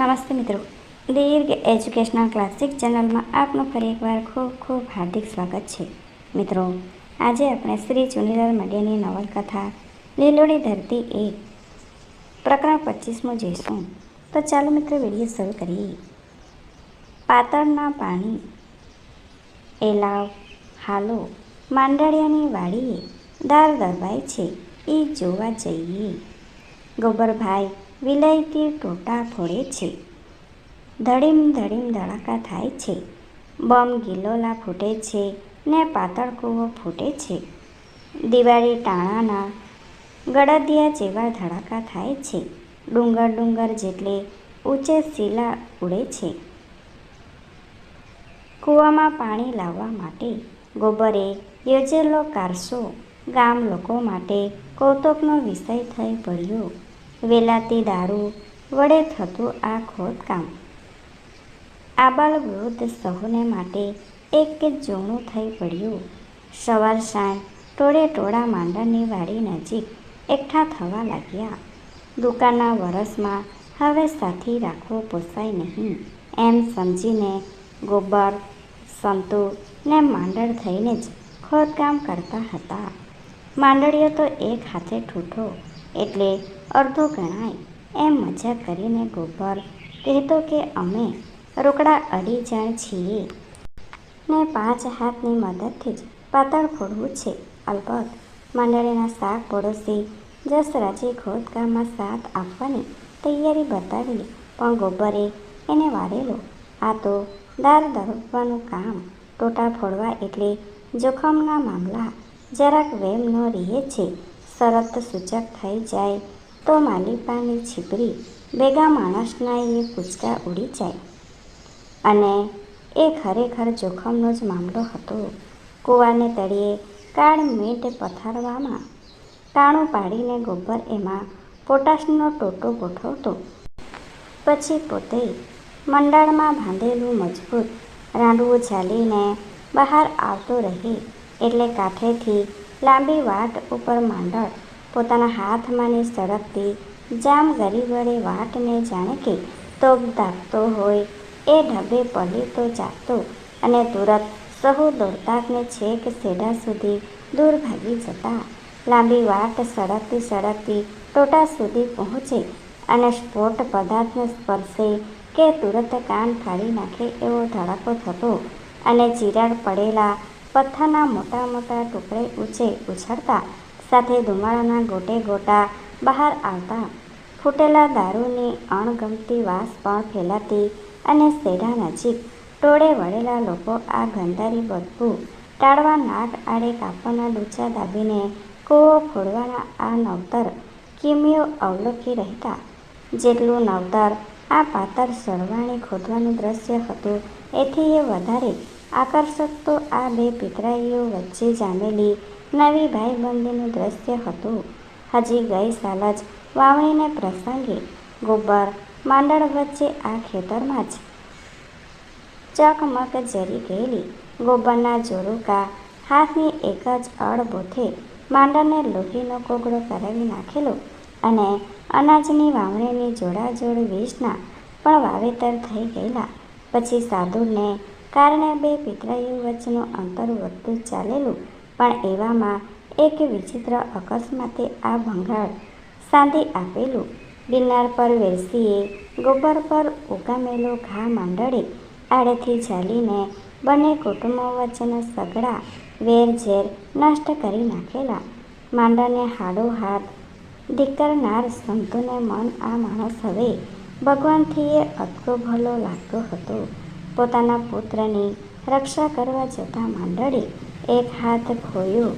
નમસ્તે મિત્રો. દીર્ઘ educational classic ચેનલમાં આપનું ફરી એકવાર ખૂબ ખૂબ હાર્દિક સ્વાગત છે. મિત્રો, આજે આપણે શ્રી ચુનીલાલ મડિયાની નવલકથા લીલોડી ધરતી એક પ્રકરણ પચીસમું જઈશું. તો ચાલો મિત્રો વીડિયો શરૂ કરીએ. પાતળના પાણી, એલાવ, હાલો, માંડળિયાની વાડીએ દાર દરવાય છે. એ જોવા જઈએ. ગોબરભાઈ વિલાયતી ટોટા ફોડે છે. ધડીમ ધડીમ ધડાકા થાય છે. બમ ગિલોલા ફૂટે છે ને પાતળ કૂવો ફૂટે છે. દિવાળી ટાણાના ગળદિયા જેવા ધડાકા થાય છે. ડુંગર ડુંગર જેટલે ઊંચે શીલા ઉડે છે. કૂવામાં પાણી લાવવા માટે ગોબરે યોજેલો કારસો ગામ લોકો માટે કૌતુકનો વિષય થઈ પડ્યો. વેલાતી દારૂ વડે થતું આ ખોદકામ આબાલ વૃદ્ધ સહુને માટે એક જોણું થઈ પડ્યું. સવાર સાંજ ટોળે ટોળા માંડણની વાડી નજીક એકઠા થવા લાગ્યા. દુકાનના વરસમાં હવે સાથી રાખવો પોસાય નહીં. એમ સમજીને ગોબર, સંતુ ને માંડળ થઈને જ ખોદકામ કરતા હતા. માંડળીઓ તો એક હાથે ઠૂઠો એટલે અડધો ગણાય. એમ મજા કરીને ગોબર કહેતો કે અમે રોકડા અઢી જણ છીએ. ને પાંચ હાથની મદદથી જ પાતળ ફોડવું છે. અલબત્ત, મંડળીના શાક પડોશી જસરાજે ખોદકામમાં સાથ આપવાની તૈયારી બતાવી પણ ગોબરે એને વારેલો આ તો દાર દરવાનું કામ ટોટા ફોડવા એટલે જોખમના મામલા જરાક વેમ ન રહે છે. શરત સૂચક થઈ જાય તો માલિપાની છીપરી ભેગા માણસના એ કૂચકા ઉડી જાય. અને એ ખરેખર જોખમનો જ મામલો હતો. કૂવાને તળિયે કાળ મીટ પથારવામાં કાણું પાડીને ગોબર એમાં પોટાશનો ટોટો ગોઠવતો. પછી પોતે મંડાળમાં બાંધેલું મજબૂત રાંડવું ઝાલીને બહાર આવતો રહે એટલે કાંઠેથી લાંબી વાટ ઉપર માંડળ પોતાના હાથમાંની સળગતી જામ ગરી વડે વાટને જાણે કે તોપ દાબતો હોય, એ ઢબે પલીતો જાતો અને તુરત સહુ દોડતાકને છેક સેડા સુધી દૂર ભાગી જતા. લાંબી વાટ સડકતી સડકતી ટોટા સુધી પહોંચે અને સ્ફોટ પદાર્થને સ્પર્શે કે તુરત કાન ફાડી નાખે એવો ધડાકો થતો અને ચિરાડ પડેલા પથ્થરના મોટા મોટા ટુકડે ઊંચે ઉછળતા સાથે ધુમાડાના ગોટે ગોટા બહાર આવતા ફૂટેલા દારૂની અણગમતી વાસ પણ ફેલાતી અને સેઢા નજીક ટોળે વળેલા લોકો આ ગંધારી બદબુ ટાળવા નાક આડે કાપડના ડૂચા દાબીને કૂવો ફોડવાના આ નવતર કિમિયો અવલોકી રહેતા. જેટલું નવતર આ પાતર સરવાણી ખોદવાનું દ્રશ્ય હતું, એથી એ વધારે આકર્ષક તો આ બે પિતરાઈઓ વચ્ચે જામેલી નવી ભાઈબંધીનું દ્રશ્ય હતું. હજી ગઈ સાલ જ વાવણીને પ્રસંગે ગોબર માંડળ વચ્ચે આ ખેતરમાં જ ચકમક જરી ગયેલી. ગોબરના જોરુકા હાથની એક જ અડબોથે માંડળને લોહીનો કોગળો કરાવી નાખેલો અને અનાજની વાવણીની જોડાજોડ વીસના પણ વાવેતર થઈ ગયેલા. પછી સાધુને કારણે બે પિતરાઈઓ વચ્ચેનું અંતર વધતું ચાલેલું. પણ એવામાં એક વિચિત્ર અકસ્માતે આ ભંગાળ સાંધી આપેલું. ગિરનાર પર વેરસીએ ગોબર પર ઉગામેલો ઘા માંડળે આડેથી ચાલીને બંને કુટુંબો વચ્ચેના સગડા વેરઝેર નષ્ટ કરી નાખેલા. માંડળને હાડોહાડ દીકરનાર સંતોને મન આ માણસ હવે ભગવાનથી એ અતકો ભલો લાગતો હતો. પોતાના પુત્રની રક્ષા કરવા જતા માંડળે એક હાથ ખોયો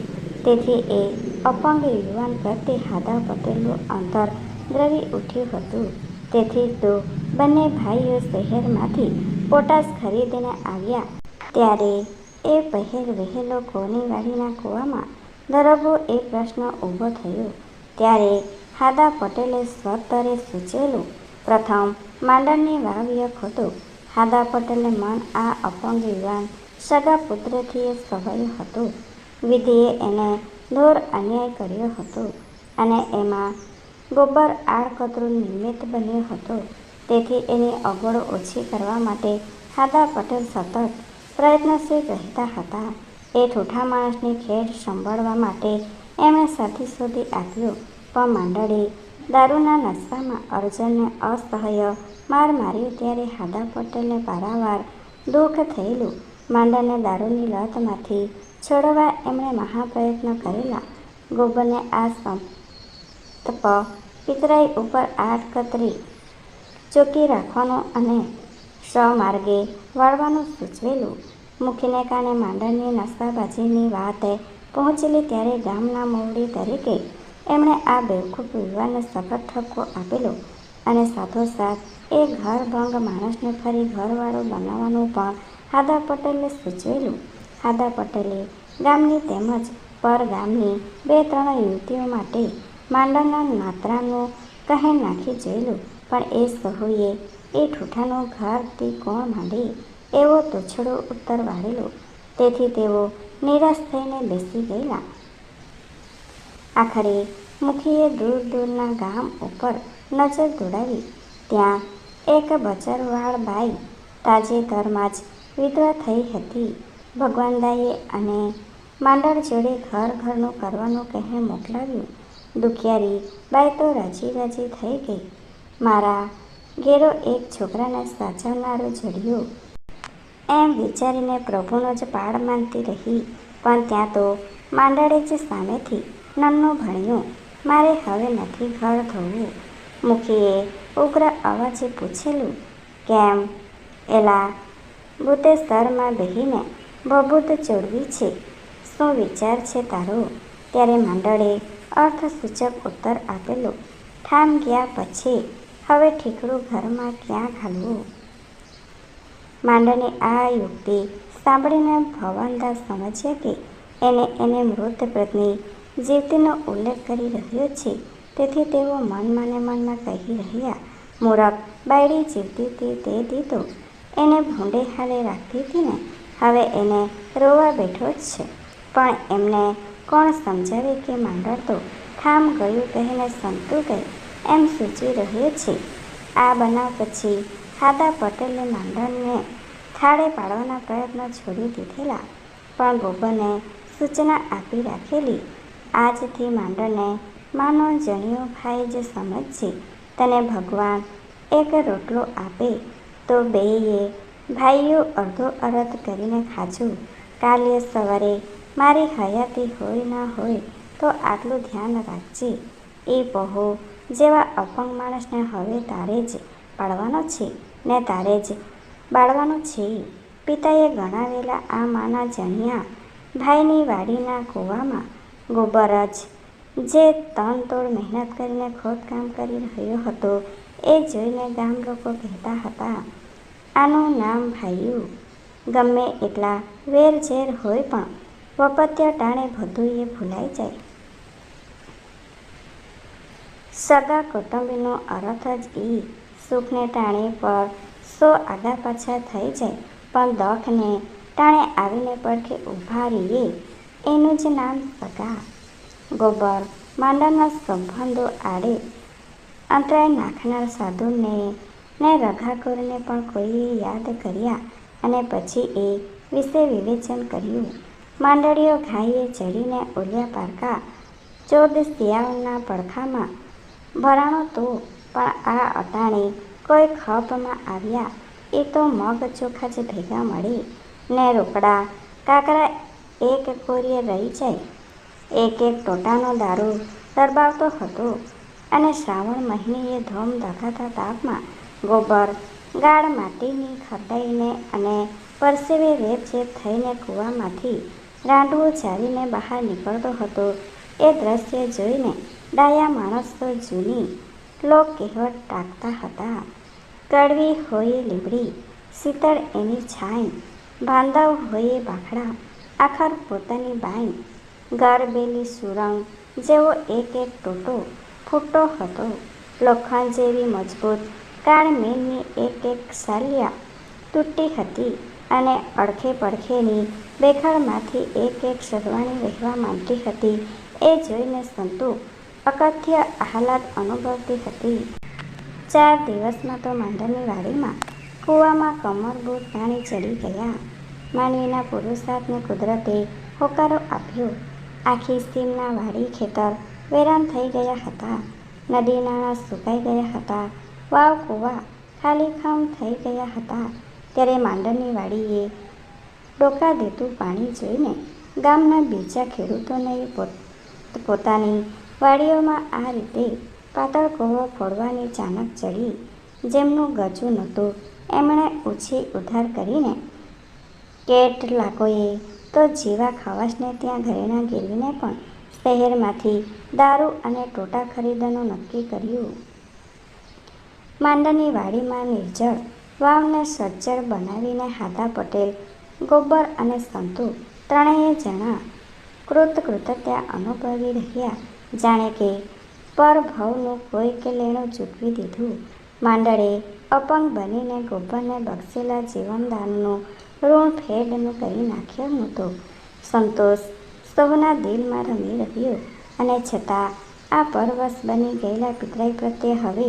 તેથી એ અપંગ યુવાન પ્રત્યે હાદા પટેલનું અંતર દ્રવી ઉઠ્યું હતું. તેથી તો બંને ભાઈઓ શહેરમાંથી પોટાશ ખરીદીને આવ્યા. ત્યારે એ પહેર વહેલો કોની વાડીના કૂવામાં દરબો એ પ્રશ્ન ઊભો થયો. ત્યારે હાદા પટેલે સ્વતરે સૂચેલું, પ્રથમ માંડળની વાવ્ય ખોટું હાદા પટેલને મન આ અપંગ યુવાન સગા પુત્રથી એ સ્વભાવ્યું હતું વિધિએ એને દોર અન્યાય કર્યો હતો અને એમાં ગોબર આડકતરું નિમિત્ત બન્યો હતો તેથી એની અગવડો ઓછી કરવા માટે હાદા પટેલ સતત પ્રયત્નશીલ રહેતા હતા. એ ઠૂઠા માણસની ખેડ સંભાળવા માટે એમણે સાથી શોધી આપ્યો, પણ માંડળી દારૂના નશામાં અર્જનને અસહ્ય માર માર્યો ત્યારે હાદા પટેલને પારાવાર દુઃખ થયેલું. માંડણને દારૂની લતમાંથી છોડવા એમણે મહાપ્રયત્ન કરેલા. ગોબરને આ સંતપ પિતરાઈ ઉપર આડકતરી ચોકી રાખવાનું અને સ્વમાર્ગે વાળવાનું સૂચવેલું. મુખીને કારણે માંડણની નશાબાજીની વાત પહોંચેલી ત્યારે ગામના મોવડી તરીકે એમણે આ બેવકૂફ વિવાહને સખત ઠપકો આપેલો અને સાથોસાથ એ ઘરભંગ માણસને ફરી ઘરવાળો બનાવવાનું પણ હાદા પટેલે સૂચવેલું. હાદા પટેલે ગામની તેમજ પરગામની બે ત્રણ યુવતીઓ માટે માંડાના માત્રાનું કહે નાખી જોયેલું પણ એ સહુએ એ ઠૂઠાનું ઘર-દી કોણ માંડે એવો તોછડો ઉત્તર વાળેલો. તેથી તેઓ નિરાશ થઈને બેસી ગયેલા. આખરે મુખીએ દૂર દૂરના ગામ ઉપર નજર દોડાવી. ત્યાં એક બચરવાળ બાઈ તાજેતરમાં જ વિધવા થઈ હતી. ભગવાનદાઈએ અને માંડળ જોડે ઘર ઘરનું કરવાનું કહે મોકલાવ્યું. દુખિયારી બાઈ તો રાજી રાજી થઈ ગઈ. મારા ઘેરો એક છોકરાને સાચવનારું જડ્યું એમ વિચારીને પ્રભુનો જ પાડ માનતી રહી. પણ ત્યાં તો માંડળે જ સામેથી નામનું ભણ્યું મારે હવે નથી ઘર ધોવું? મુખીએ ઉગ્ર અવાજે પૂછેલું. કેમ? એલા ભૂતેસરમાં બેહીને બબૂત ચોળવી છે? શું વિચાર છે તારો? ત્યારે માંડળે અર્થસૂચક ઉત્તર આપેલો. ઠામ ગયા પછી, હવે ઠીકરું ઘરમાં ક્યાં ઘાલવું? માંડળની આ યુક્તિ સાંભળીને ભવનદાસ સમજ્યા કે એને એને મૃત પત્ની જીવતીનો ઉલ્લેખ કરી રહ્યો છે. તેથી તેઓ મનમાં ને મનમાં કહી રહ્યા: મૂરખ બાયડી જીવતી તે દી તો એને ભૂંડે હાલે રાખતી હતી ને હવે એને રોવા બેઠો જ છે. પણ એમને કોણ સમજાવે કે માંડણ તો ઠામ ગયું કહીને સંતું ગઈ એમ સૂચી રહ્યો છે. આ બનાવ પછી ખાતા પટેલે માંડણને થાળે પાડવાના પ્રયત્નો છોડી દીધેલા. પણ ગોબરને સૂચના આપી રાખેલી: આજથી માંડણને માનો જણિયો ભાઈ જ સમજજે. તને ભગવાન એક રોટલો આપે તો બેયે ભાઈઓ અડધો અડધ કરીને ખાજો. કાલે સવારે મારી હયાતી હોય ન હોય તો આટલું ધ્યાન રાખજે. એ બહુ જેવા અપંગ માણસને હવે તારે જ પાળવાનો છે, ને તારે જ બાળવાનો છે. પિતાએ ગણાવેલા આ માના જણિયા ભાઈની વાડીના કૂવામાં ગોબર જ જે તનતોડ મહેનત કરીને ખોદકામ કરી રહ્યો હતો એ જોઈને ગામ લોકો કહેતા હતા: આનું નામ ભાઈયું. ગમે એટલા વેર-ઝેર હોય પણ વપત્ય ટાણે બધુંય ભૂલાઈ જાય. સગા-કુટુંબીનો અરથ જ એ સુખને ટાણે પર સો આગા-પાછા થઈ જાય, પણ દખને ટાણે આવીને પડખે ઊભા રહીએ, એનું જ નામ સગા. ગોબર, માંડાના સંબંધો આડે અંતરાય નાખનાર સાધુને ને રઘાકુરને પણ કોઈએ યાદ કર્યા અને પછી એ વિશે વિવેચન કર્યું. માંડળીઓ ઘાઈએ ચડીને ઓલિયા પારકા, ચોદ શિયાળના પડખામાં ભરાણો તો, પણ આ અટાણે કોઈ ખપમાં આવ્યા એ તો મગ ચોખા જ ભેગા મળી ને રોકડા, કાકરા એક કોરીએ રહી જાય. એક એક ટોટાનો દારૂ દરબાવતો હતો અને શ્રાવણ મહિને ધોમ ધખાતા તાપમાં ગોબર ગાળ માટીની ખરડાઈને અને પરસેવે રેબઝેબ થઈને કૂવામાંથી રાંડવું ચાલીને બહાર નીકળતો હતો એ દ્રશ્ય જોઈને ડાયા માણસ તો જૂની લોક કહેવત ટાંકતા હતા: કડવી હોય લીમડી, શીતળ એની છાંય, બાંધવ હોય બાખડા, આખર પોતાની બાંય. ગરબેલી સુરંગ જેવો એક એક ટોટો ફૂટતો હતો. લોખંડ જેવી મજબૂત કાળમેલની એક એક સાલ્યા તૂટતી હતી અને અડખે પડખેની બેખડમાંથી એક એક સરવાણી વહેવા માંડતી હતી એ જોઈને સંતુ અકથ્ય આહલાદ અનુભવતી હતી. ચાર દિવસમાં તો માંડરની વાડીમાં કૂવામાં કમરબૂટ પાણી ચડી ગયા માનવીના પુરુષાર્થને કુદરતે હોકારો આપ્યો આખી સીમના વાડી ખેતર વેરાન થઈ ગયા હતા. નદી નાળા સુકાઈ ગયા હતા. વાવ કૂવા ખાલીખમ થઈ ગયા હતા. ત્યારે માંડરની વાડીએ ડોકા દેતું પાણી જોઈને ગામના બીજા ખેડૂતોને પોત પોતાની વાડીઓમાં આ રીતે પાતળ કૂવો ફોડવાની ચાનક ચડી જેમનું ગજું નહોતું. એમણે ઓછી ઉધાર કરીને કેટલાકોએ તો જીવા ખવાશને ત્યાં ઘરેણાં ગેરવીને પણ શહેરમાંથી દારૂ અને ટોટા ખરીદવાનું નક્કી કર્યું. માંડની વાડીમાં નિર્જળ, વાવને સજ્જડ બનાવીને હાદા પટેલ, ગોબર અને સંતુ ત્રણેય જણા કૃતકૃતજ્ઞા અનુભવી રહ્યા. જાણે કે પરભવનું કોઈ કે લેણું ચૂકવી દીધું. માંડળે અપંગ બનીને ગોબરને બક્ષેલા જીવનદાનનું ઋણ ફેડનું કરી નાખ્યો નહોતો સંતોષ સૌના દિલમાં રમી રહ્યો અને છતાં આ પરવશ બની ગયેલા પિતરાઈ પ્રત્યે હવે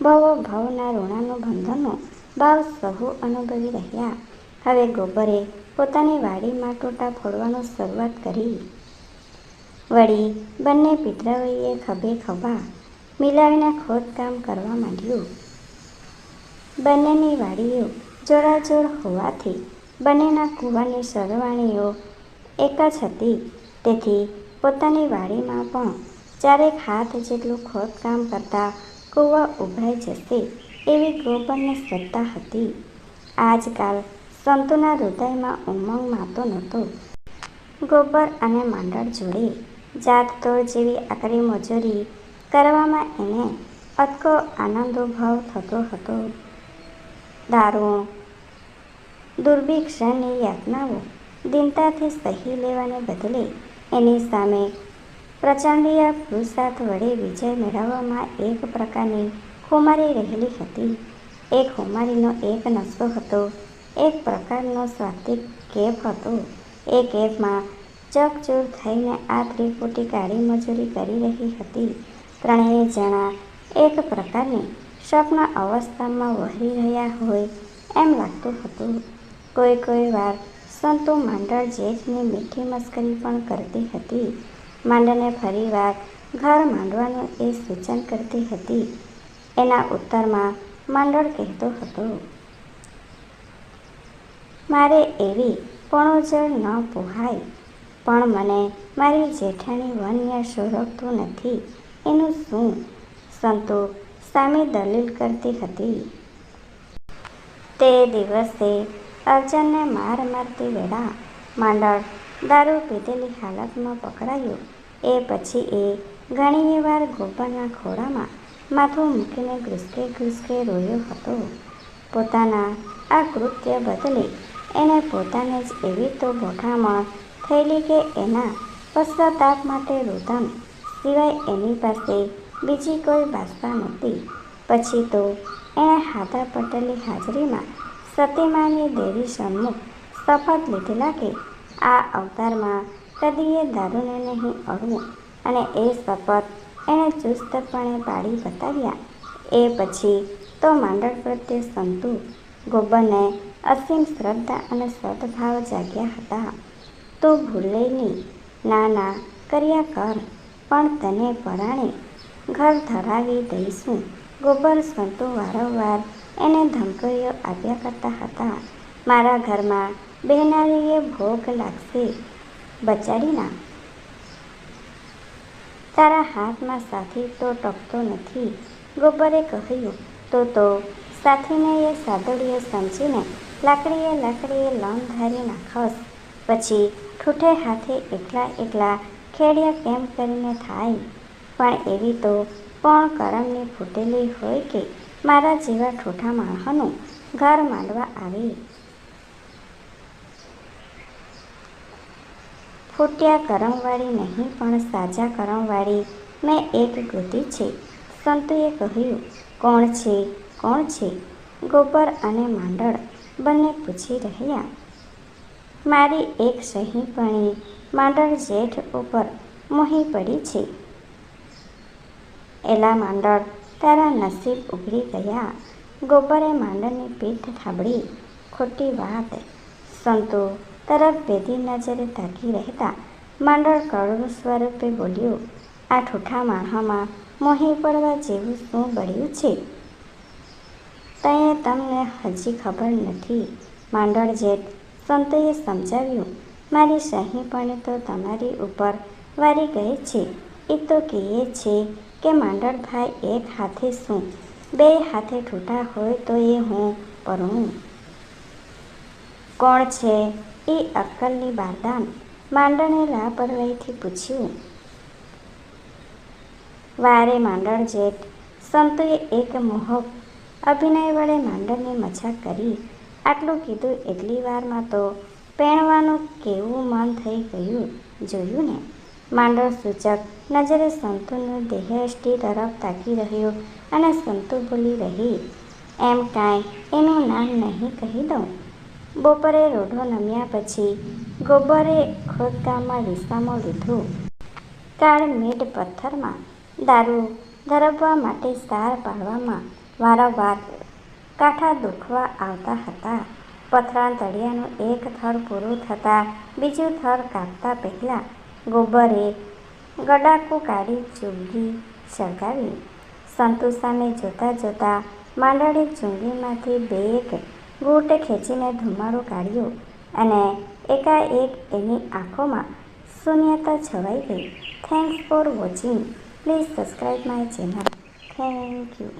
ભવો ભાવના ઋણાનું બંધનો ભાવ સહુ અનુભવી રહ્યા. હવે ગોબરે પોતાની વાડીમાં ટોટા ફોડવાનું શરૂઆત કરી. વળી બંને પિતરાઓએ ખભે ખભા મિલાવીને ખોદકામ કરવા માંડ્યું. બંનેની વાડીઓ જોડાજોડ હોવાથી બંનેના કૂવાની સરવાણીઓ એક જ હતી. તેથી પોતાની વાડીમાં પણ ચારેક હાથ જેટલું ખોદકામ કરતા કૂવા ઉભરાઈ જશે એવી ગોબરને શ્રદ્ધા હતી. આજકાલ સંતોના હૃદયમાં ઉમંગ માતો નહોતો. ગોબર અને માંડળ જોડે જાતતોડ જેવી આકરી મજૂરી કરવામાં એને અતકો આનંદોભાવ થતો હતો. દારૂ, દુર્ભિક્ષણની યાતનાઓ દિનતાથી સહી લેવાને બદલે એની સામે પ્રચંડીય પુરુષાર્થ વડે વિજય મેળવવામાં એક પ્રકારની ખુમારી રહેલી હતી. એ ખુમારીનો એક નશો હતો. એક પ્રકારનો સ્વાત્વિક કેફ હતો. એ કેફમાં ચકચૂર થઈને આ ત્રિપુટી કાળી મજૂરી કરી રહી હતી. ત્રણેય જણા એક પ્રકારની સ્વપ્ન અવસ્થામાં વહી રહ્યા હોય એમ લાગતું હતું. કોઈ કોઈ વાર સંતો માંડળ જેઠની મીઠી મસ્કરી પણ કરતી હતી. માંડળને ફરીવાર ઘર માંડવાનું એ સૂચન કરતી હતી. એના ઉત્તરમાં માંડળ કહેતો હતો, મારે એવી પણોજળ ન પોહાય, પણ મને મારી જેઠાણી વન્ય સોરગતું નથી. એનું શું? સંતો સામે દલીલ કરતી હતી. તે દિવસે અર્જનને માર મારતી વેળા માંડળ દારૂ પીધેલી હાલતમાં પકડાયો. એ પછી એ ઘણી વાર ગોબરના ખોળામાં માથું મૂકીને ઘૂસકે ઘૂસકે રોયો હતો. પોતાના આ કૃત્ય બદલે એને પોતાને જ એવી તો ગોઠામણ થયેલી કે એના પશ્ચાતાપ માટે રુદન સિવાય એની પાસે બીજી કોઈ ભાષા નહોતી. પછી તો એણે હાથા પટેલની હાજરીમાં સતીમાની દેવી સન્મુખ શપથ લીધેલા કે આ અવતારમાં કદીએ દારૂને નહીં અડવું અને એ શપથ એણે ચુસ્તપણે પાડી બતાવ્યા. એ પછી તો માંડળ પ્રત્યે સંતુ, ગોબરને અસીમ શ્રદ્ધા અને સદભાવ જાગ્યા હતા. તો ભૂલે નહીં ના કર્યા કર, પણ તને પરાણે ઘર ધરાવી દઈશું. ગોબર સંતો વારંવાર એને ધમકીઓ આપ્યા કરતા હતા. મારા ઘરમાં બહેનારીએ ભોગ લાગશે. બચાડી ના તારા હાથમાં સાથી તો ટકતો નથી ગોબરે કહ્યું. તો તો સાથીને એ સાદડીએ સમજીને લાકડીએ લાકડીએ લંગ ધારી નાખસ પછી ઠૂઠે હાથે એકલા એકલા ખેડિયા કેમ કરીને થાય? પણ એવી તો પણ કરમની ફૂટેલી હોય કે મારા જેવા ઠોઠા માણસનું ઘર માંડવા આવે. ફૂટ્યા કરમવાળી નહીં, પણ સાજા કરમવાળી મેં એક ગોતી છે. સંતોએ કહ્યું, કોણ છે? કોણ છે? ગોબર અને માંડળ બંને પૂછી રહ્યા. મારી એક સહીપણી માંડળ જેઠ ઉપર મોહી પડી છે. એલા માંડળ તારા નસીબ ઉઘડી ગયા. ગોબરે માંડરની પીઠ થાબડી. ખોટી વાત. સંતો તરફ ભેદી નજરે તાકી રહેતા. માંડળ કરુણ સ્વરૂપે બોલ્યું, આ ઠૂઠા માણસમાં મોહી પડવા જેવું શું બળ્યું છે? તઈએ તમને હજી ખબર નથી. માંડળ જેઠ સંતોએ સમજાવ્યું, મારી સહી પણ તો તમારી ઉપર વારી ગઈ છે. એ તો કહે છે કે માંડળભાઈ એક હાથે શું બે હાથે ઠૂઠા હોય તો એ હું પરણું કોણ છે? એ અક્કલની બારદાન. માંડળે લાપરવાહીથી પૂછ્યું. વારે માંડળ જેઠ, સંતોએ એક મોહક અભિનય વડે માંડળની મજાક કરી. આટલું કીધું એટલી વારમાં તો પહેણવાનું કેવું મન થઈ ગયું જોયું ને? માંડળ સૂચક નજરે સંતુનું દેહષ્ટિ તરફ તાકી રહ્યો અને સંતુ બોલી રહી, એમ કાંઈ એનું નામ નહીં કહી દઉં? બપોરે રોઢો નમ્યા પછી ગોબરે ખોદકામમાં વિસામો લીધો. કાળ મેટ પથ્થરમાં દારૂ ધરવવા માટે સાર પાડવામાં વારંવાર કાંઠા દુખવા આવતા હતા. પથરા તળિયાનું એક થર પૂરું થતાં બીજું થર કાપતા પહેલાં ગોબરે ગડાકું કાઢી ચૂંગી સળગાવી. સંતુ સામે જોતાં જોતાં માંડળે ચૂંગીમાંથી બે એક ઘૂંટ ખેંચીને ધુમાડો કાઢ્યો અને એકાએક એની આંખોમાં શૂન્યતા છવાઈ ગઈ. Thanks for watching please subscribe my channel thank you